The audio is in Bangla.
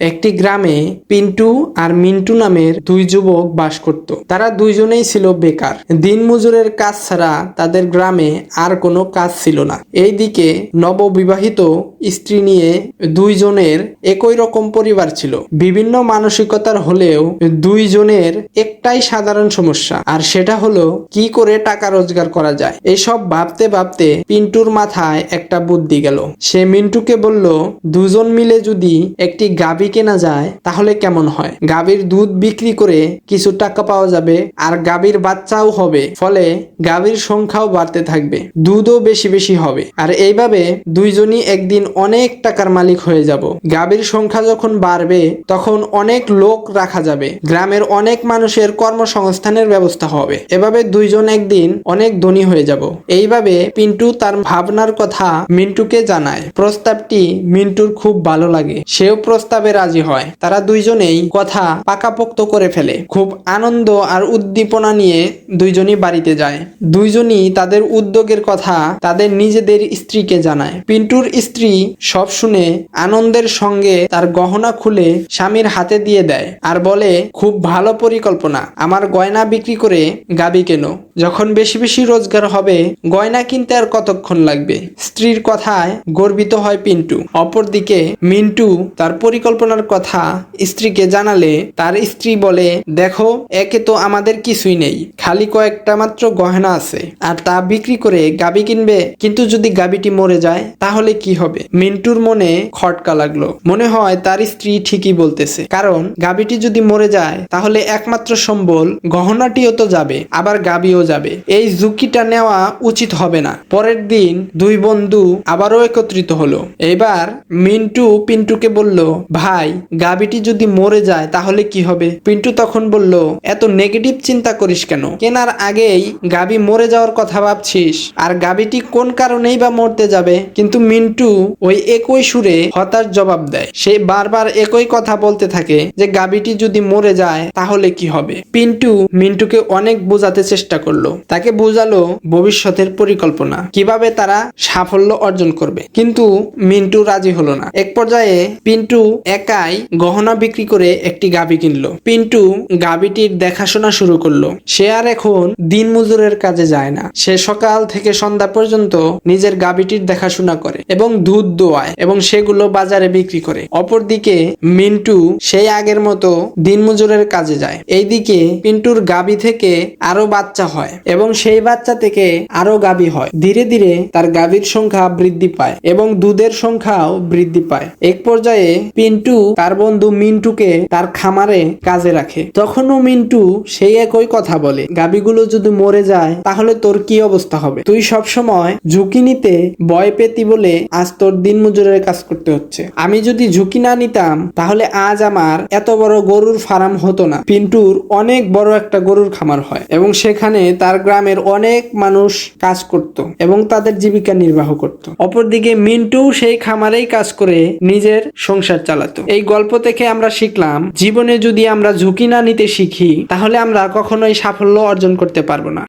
একটি গ্রামে পিন্টু আর মিন্টু নামের দুই যুবক বাস করত। তারা দুইজনেই ছিল বেকার। দিনমজুরের কাজ ছাড়া তাদের গ্রামে আর কোনো কাজ ছিল না। এইদিকে নববিবাহিত স্ত্রী নিয়ে দুইজনের একই রকম পরিবার ছিল। বিভিন্ন মানসিকতার হলেও দুইজনের একটাই সাধারণ সমস্যা। আর সেটা হলো, কি করে টাকা রোজগার করা যায়? এসব ভাবতে ভাবতে পিন্টুর মাথায় একটা বুদ্ধি গেল। সে মিন্টুকে বলল, দুজন মিলে যদি একটি গাবি কেনা যায়, তাহলে কেমন হয়? গাবির দুধ বিক্রি করে কিছু টাকা পাওয়া যাবে আর গাভীর বাচ্চাও হবে, ফলে গাবির সংখ্যাও বাড়তে থাকবে, দুধও বেশি বেশি হবে। আর এইভাবে দুইজনই একদিন অনেক টাকার মালিক হয়ে যাব। গাবির সংখ্যা যখন বাড়বে, তখন অনেক লোক রাখা যাবে। গ্রামের অনেক মানুষের কর্মসংস্থানের ব্যবস্থা হবে। এভাবে দুইজন একদিন অনেক ধনী হয়ে যাব। এইভাবে পিন্টু তার ভাবনার কথা মিন্টুকে জানায়। প্রস্তাবটি মিন্টুর খুব ভালো লাগে। সেও প্রস্তাবে রাজি হয়। তারা দুইজনেই কথা পাকাপোক্ত করে ফেলে। খুব আনন্দ আর উদ্দীপনা নিয়ে দুইজনই বাড়িতে যায়। দুইজনই তাদের উদ্যোগের কথা তাদের নিজেদের স্ত্রীকে জানায়। পিন্টুর স্ত্রী সব শুনে আনন্দের সঙ্গে তার গহনা খুলে স্বামীর হাতে দিয়ে দেয় আর বলে, খুব ভালো পরিকল্পনা। আমার গয়না বিক্রি করে গাবি কেন? যখন বেশি বেশি রোজগার হবে, গয়না কিনতে আর কতক্ষণ লাগবে? স্ত্রীর কথায় গর্বিত হয় পিন্টু। অপরদিকে মিন্টু তার পরিকল্পনার কথা স্ত্রীকে জানালে, তার স্ত্রী বলে, দেখো, একে তো আমাদের কিছুই নেই। খালি কয়েকটা মাত্র গহনা আছে। আর তা বিক্রি করে গাবি কিনবে? কিন্তু যদি গাবিটি মরে যায়, তাহলে কি হবে? মিন্টুর মনে খটকা লাগল। মনে হয় তার স্ত্রী ঠিকই বলতেছে। কারণ, গাবিটি যদি মরে যায়, তাহলে একমাত্র সম্বল গহনাটিও তো যাবে, আবার গাবিও যাবে। এই ঝুঁকিটা নেওয়া উচিত হবে না। পরের দিন দুই বন্ধু আবারও একত্রিত হলো। এবার মিন্টু পিন্টুকে বলল, ভাই গাবিটি যদি মরে যায় তাহলে কি হবে? পিন্টু তখন বলল, এত নেগেটিভ চিন্তা করিস কেন? কেনার আগেই গাবি মরে যাওয়ার কথা ভাবছিস। আর গাবিটি কোন কারণেই বা মরতে যাবে? কিন্তু মিন্টু ওই একই সুরে হতাশ জবাব দেয়। সে বারবার একই কথা বলতে থাকে যে গাবিটি যদি মরে যায় তাহলে কি হবে? পিন্টু মিন্টুকে অনেক বোঝাতে চেষ্টা করল। তাকে বোঝালো ভবিষ্যতের পরিকল্পনা, কীভাবে তারা সাফল্য অর্জন করবে। কিন্তু মিন্টু রাজি হলো না। এক পর্যায়ে পিন্টু একাই গহনা বিক্রি করে একটি গাবি কিনলো। পিন্টু গাবিটির দেখাশোনা শুরু করল। সে আর এখন দিন মজুরের কাজে যায় না। সে সকাল থেকে সন্ধ্যা পর্যন্ত নিজের গাবিটির দেখাশোনা করে এবং দুধ দোয়ায় এবং সেগুলো বাজারে বিক্রি করে। অপরদিকে মিন্টু সেই আগের মতো দিনমজুরের কাজে যায়। এইদিকে পিন্টুর গাবি থেকে আরও বাচ্চা হয় এবং সেই বাচ্চা থেকে আরও গাবি হয়। ধীরে ধীরে তার গাভীর সংখ্যা বৃদ্ধি পায় এবং দুধের সংখ্যাও বৃদ্ধি পায়। এক পর্যায়ে পিন্টু তার বন্ধু মিন্টুকে তার খামারে কাজে রাখে। তখনও মিন্টু সেই একই কথা বলে গাবিগুলো যদি মরে যায়, তাহলে তোর কি অবস্থা হবে? তুই সব সময় ঝুঁকি নিতে ভয় পেতি বলে আজ তোর দিন মজুরের কাজ করতে হচ্ছে। আমি যদি ঝুঁকি না নিতাম, তাহলে আজ আমার এত বড় গরুর ফার্ম হতো না। পিন্টুর অনেক বড় একটা গরুর খামার হয় এবং সেখানে তার গ্রামের অনেক মানুষ কাজ করত এবং তাদের জীবিকা নির্বাহ করত। অপরদিকে মিন্টু সেই খামারেই কাজ করে নিজের সংসার চালাতো। এই গল্প থেকে আমরা শিখলাম, জীবনে যদি আমরা ঝুঁকি না নিতে শিখি, তাহলে আমরা কখনোই সাফল্য অর্জন করতে পারব না।